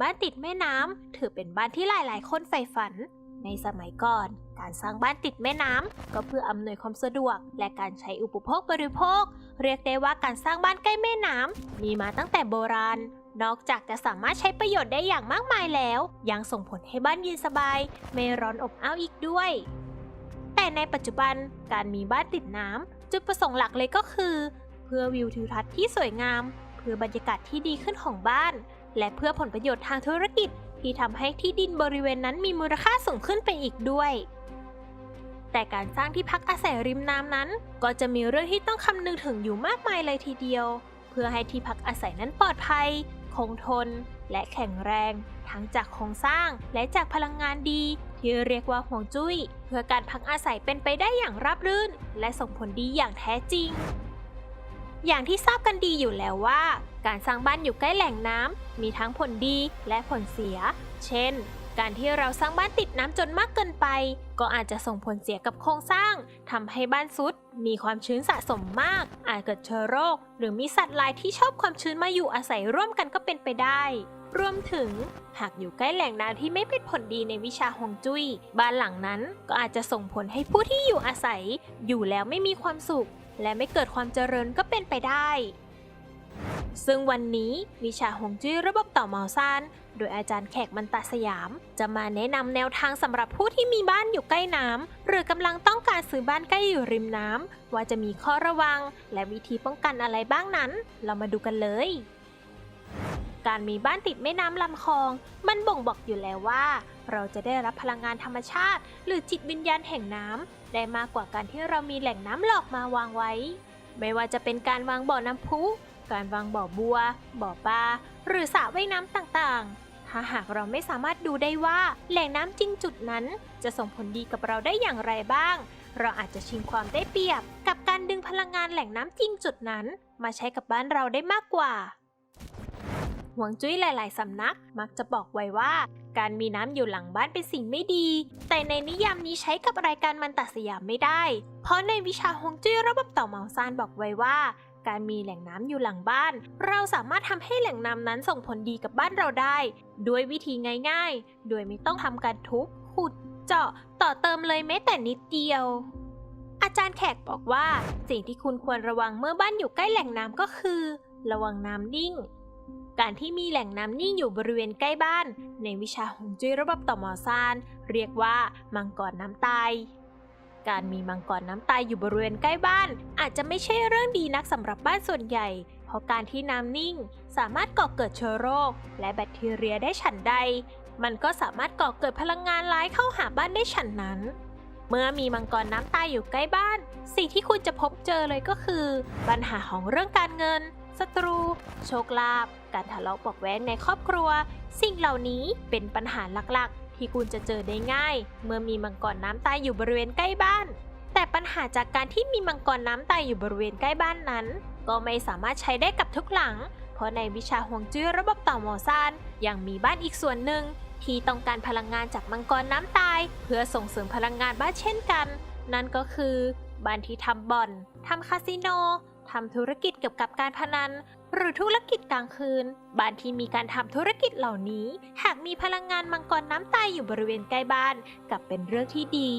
บ้านติดแม่น้ำถือเป็นบ้านที่หลายๆ คนใฝ่ฝัน ในสมัยก่อน การสร้างบ้านติดแม่น้ำก็เพื่ออำนวยความสะดวก และการใช้อุปโภคบริโภค เรียกได้ว่าการสร้างบ้านใกล้แม่น้ำมีมาตั้งแต่โบราณ นอกจากจะสามารถใช้ประโยชน์ได้อย่างมากมายแล้ว ยังส่งผลให้บ้านเย็นสบาย ไม่ร้อนอบอ้าวอีกด้วย แต่ในปัจจุบันการมีบ้านติดน้ำจุดประสงค์หลักเลยก็คือ เพื่อวิวทิวทัศน์ที่สวยงาม เพื่อบรรยากาศที่ดีขึ้นของบ้าน และเพื่อผลประโยชน์ทางธุรกิจที่ทำให้ที่ดินบริเวณนั้นมีมูลค่าสูงขึ้นไปอีกด้วย แต่การสร้างที่พักอาศัยริมน้ำนั้น ก็จะมีเรื่องที่ต้องคำนึงถึงอยู่มากมายเลยทีเดียว เพื่อให้ที่พักอาศัยนั้นปลอดภัย คงทน และแข็งแรง ทั้งจากโครงสร้างและจากพลังงานดี ที่เรียกว่าห่วงจุ้ย เพื่อการพักอาศัยเป็นไปได้อย่างราบรื่น และส่งผลดีอย่างแท้จริง อย่างที่ทราบกันดีอยู่แล้วว่า การสร้างบ้านอยู่ใกล้แหล่งน้ำมีทั้งผลดีและผลเสีย เช่น การที่เราสร้างบ้านติดน้ำจนมากเกินไป ก็อาจจะส่งผลเสียกับโครงสร้างทำให้บ้านซุด มีความชื้นสะสมมาก อาจเกิดเชื้อโรค หรือมีสัตว์ลายที่ชอบความชื้นมาอยู่อาศัยร่วมกันก็เป็นไปได้รวมถึง หากอยู่ใกล้แหล่งน้ำที่ไม่เป็นผลดีในวิชาฮวงจุ้ยบ้านหลังนั้นก็อาจจะส่งผลให้ผู้ที่อยู่อาศัย อยู่แล้วไม่มีความสุข และไม่เกิดความเจริญก็เป็นไปได้ ซึ่งวันนี้วิชาฮงจุ้ยระบบต่อเมาซานโดยอาจารย์แขกมันตาสยาม จะมาแนะนำแนวทางสำหรับผู้ที่มีบ้านอยู่ใกล้น้ำหรือกำลังต้องการซื้อบ้านใกล้อยู่ริมน้ำว่าจะมีข้อระวัง และวิธีป้องกันอะไรบ้างนั้น เรามาดูกันเลย การมีบ้านติดแม่น้ำลำคลอง มันบ่งบอกอยู่แล้วว่า เราจะได้รับพลังงานธรรมชาติ หรือจิตวิญญาณแห่งน้ำได้มากกว่าการที่เรามีแหล่งน้ำหลอกมาวางไว้ ไม่ว่าจะเป็นการวางบ่อน้ำพุ การวางบ่อบัว บ่อปลา หรือสระว่ายน้ำต่างๆ ถ้าหากเราไม่สามารถดูได้ว่าแหล่งน้ำจริงจุดนั้น จะส่งผลดีกับเราได้อย่างไรบ้าง เราอาจจะชิงความได้เปรียบ กับการดึงพลังงานแหล่งน้ำจริงจุดนั้น มาใช้กับบ้านเราได้มากกว่า วงจุ้ยหลายๆสำนัก มักจะบอกไว้ว่า การมีน้ำอยู่หลังบ้านเป็นสิ่งไม่ดี แต่ในนิยามนี้ใช้กับรายการมันตัดสยามไม่ได้ เพราะในวิชาฮวงจุ้ยระบบต่อเหมาซานบอกไว้ว่า การมีแหล่งน้ำอยู่หลังบ้าน เราสามารถทำให้แหล่งน้ำนั้นส่งผลดีกับบ้านเราได้ ด้วยวิธีง่ายๆ โดยไม่ต้องทำการทุบขุด เจาะต่อเติมเลยแม้แต่นิดเดียวอาจารย์แขกบอกว่า สิ่งที่คุณควรระวังเมื่อบ้านอยู่ใกล้แหล่งน้ำก็คือ ระวังน้ำนิ่ง การที่มีแหล่งน้ำนิ่งอยู่บริเวณใกล้บ้าน ในวิชาฮวงจุ้ยระบบต่อหมอซาน เรียกว่ามังกรน้ำตายการมีมังกรน้ำตายอยู่บริเวณใกล้บ้าน อาจจะไม่ใช่เรื่องดีนักสำหรับบ้านส่วนใหญ่ เพราะการที่น้ำนิ่ง สามารถก่อเกิดเชื้อโรค และแบคทีเรียได้ฉันใด มันก็สามารถก่อเกิดพลังงานร้ายเข้าหาบ้านได้ฉันนั้น เมื่อมีมังกรน้ำตายอยู่ใกล้บ้าน สิ่งที่คุณจะพบเจอเลยก็คือ ปัญหาของเรื่องการเงินศัตรู โชคลาภการทะเลาะบอกแว้งในครอบครัว สิ่งเหล่านี้เป็นปัญหาหลักๆ ที่คุณจะเจอได้ง่าย เมื่อมีมังกรน้ำตายอยู่บริเวณใกล้บ้าน แต่ปัญหาจากการที่มีมังกรน้ำตายอยู่บริเวณใกล้บ้านนั้น ก็ไม่สามารถใช้ได้กับทุกหลัง เพราะในวิชาฮวงจุ้ยระบบต่อหมอซานยังมีบ้านอีกส่วนหนึ่ง ที่ต้องการพลังงานจากมังกรน้ำตาย เพื่อส่งเสริมพลังงานบ้านเช่นกัน นั่นก็คือบ้านที่ทำบ่อนทำคาสิโนทำธุรกิจเกี่ยวกับการพนัน หรือธุรกิจกลางคืน บ้านที่มีการทำธุรกิจเหล่านี้ หากมีพลังงานมังกรน้ำตายอยู่บริเวณใกล้บ้านกลับเป็นเรื่องที่ดี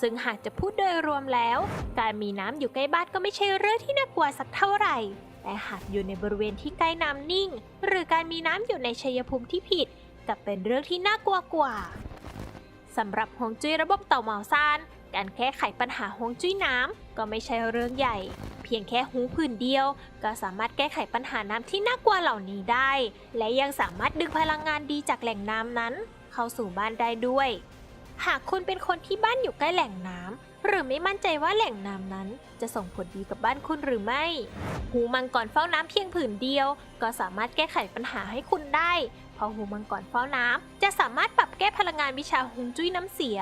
ซึ่งหากจะพูดโดยรวมแล้ว การมีน้ำอยู่ใกล้บ้านก็ไม่ใช่เรื่องที่น่ากลัวสักเท่าไหร่แต่หากอยู่ในบริเวณที่ใกล้น้ำนิ่ง หรือการมีน้ำอยู่ในชัยภูมิที่ผิด กลับเป็นเรื่องที่น่ากลัวกว่าสำหรับฮวงจุ้ยระบบเต่าเหมาซาน การแก้ไขปัญหาฮวงจุ้ยน้ำก็ไม่ใช่เรื่องใหญ่ เพียงแค่หูผื่นเดียว ก็สามารถแก้ไขปัญหาน้ำที่น่ากลัวเหล่านี้ได้ และยังสามารถดึงพลังงานดีจากแหล่งน้ำนั้น เข้าสู่บ้านได้ด้วย หากคุณเป็นคนที่บ้านอยู่ใกล้แหล่งน้ำหรือไม่มั่นใจว่าแหล่งน้ำนั้น จะส่งผลดีกับบ้านคุณหรือไม่ หูมังกรเฝ้าน้ำเพียงผืนเดียว ก็สามารถแก้ไขปัญหาให้คุณได้ พราะหูมังกรเฝ้าน้ำจะสามารถปรับแก้พลังงานวิชาฮวงจุ้ยน้ำเสีย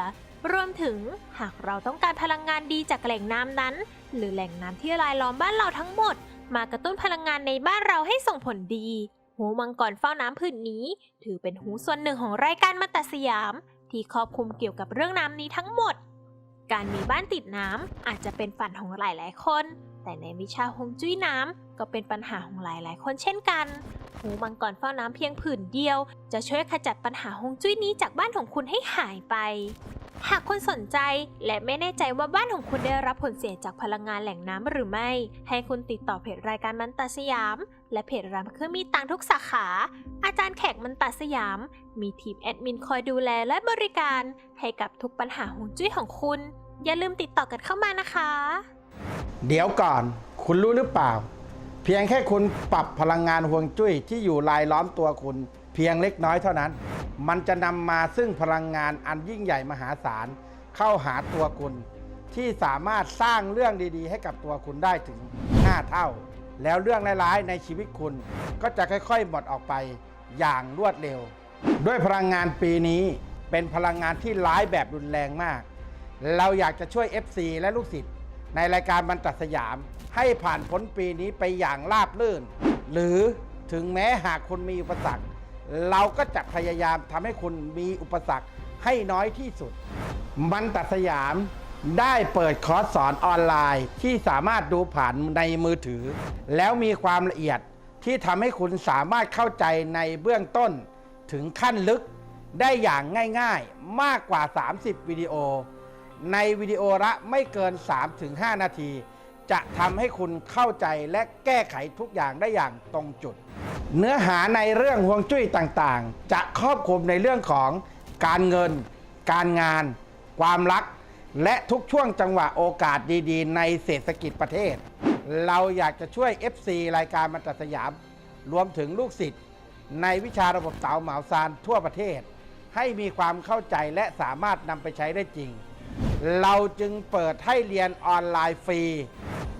รวมถึงหากเราต้องการพลังงานดีจากแหล่งน้ำนั้น หรือแหล่งน้ำที่รายล้อมบ้านเราทั้งหมด มากระตุ้นพลังงานในบ้านเราให้ส่งผลดี หูมังกรเฝ้าน้ำผืนนี้ ถือเป็นหูส่วนหนึ่งของรายการมาตสยาม ที่ครอบคลุมเกี่ยวกับเรื่องน้ำนี้ทั้งหมด การมีบ้านติดน้ำอาจจะเป็นฝันของหลายๆคน แต่ในวิชาฮวงจุ้ยน้ำก็เป็นปัญหาของหลายๆ คนเช่นกัน หูมังกรเฝ้าน้ำเพียงผืนเดียว จะช่วยขจัดปัญหาฮงจุ้ยนี้จากบ้านของคุณให้หายไป หากคุณสนใจและไม่แน่ใจว่าบ้านของคุณได้รับผลเสียจากพลังงานแหล่งน้ำหรือไม่ ให้คุณติดต่อเพจรายการมันตาสยาม และเพจร้ามเครื่องมีตังทุกสาขา อาจารย์แขกมันตาสยาม มีทีมแอดมินคอยดูแลและบริการ ให้กับทุกปัญหาฮงจุ้ยของคุณ อย่าลืมติดต่อกันเข้ามานะคะ เดี๋ยวก่อน คุณรู้หรือเปล่า เพียงแค่คุณปรับพลังงานห่วงจุ้ยที่อยู่รายล้อมตัวคุณ เพียงเล็กน้อยเท่านั้น มันจะนำมาซึ่งพลังงานอันยิ่งใหญ่มหาศาลเข้าหาตัวคุณ ที่สามารถสร้างเรื่องดีๆ ให้กับตัวคุณได้ถึง 5 เท่า แล้วเรื่องร้ายๆในชีวิตคุณก็จะค่อยๆ หมดออกไปอย่างรวดเร็ว ด้วยพลังงานปีนี้เป็นพลังงานที่ร้ายแบบรุนแรงมาก เราอยากจะช่วย FC และลูกศิษย์ ในรายการบรรทัดสยาม ให้ผ่านพ้นปีนี้ไปอย่างราบรื่น หรือถึงแม้หากคุณมีอุปสรรค เราก็จะพยายามทำให้คุณมีอุปสรรคให้น้อยที่สุด บรรทัดสยามได้เปิดคอร์สสอนออนไลน์ที่สามารถดูผ่านในมือถือ แล้วมีความละเอียดที่ทำให้คุณสามารถเข้าใจในเบื้องต้น ถึงขั้นลึกได้อย่างง่ายๆ มากกว่า 30 วิดีโอ ในวิดีโอละไม่เกิน 3-5 นาที จะทำให้คุณเข้าใจและแก้ไขทุกอย่างได้อย่างตรงจุด เนื้อหาในเรื่องห่วงจุ้ยต่างๆ จะครอบคลุมในเรื่องของการเงิน การงาน ความรัก และทุกช่วงจังหวะโอกาสดีๆ ในเศรษฐกิจประเทศ เราอยากจะช่วย FC รายการมันตรสยาม รวมถึงลูกศิษย์ในวิชาระบบเต๋าเหมาซานทั่วประเทศ ให้มีความเข้าใจและสามารถนำไปใช้ได้จริง เราจึงเปิดให้เรียนออนไลน์ฟรี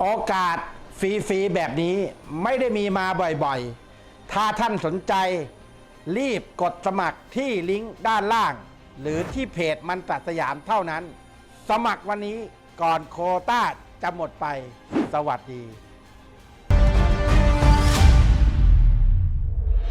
โอกาสฟรีๆแบบนี้ไม่ได้มีมาบ่อยๆ ถ้าท่านสนใจ รีบกดสมัครที่ลิงก์ด้านล่าง หรือที่เพจมันตัดสยามเท่านั้น สมัครวันนี้ก่อนโคต้าจะหมดไป สวัสดี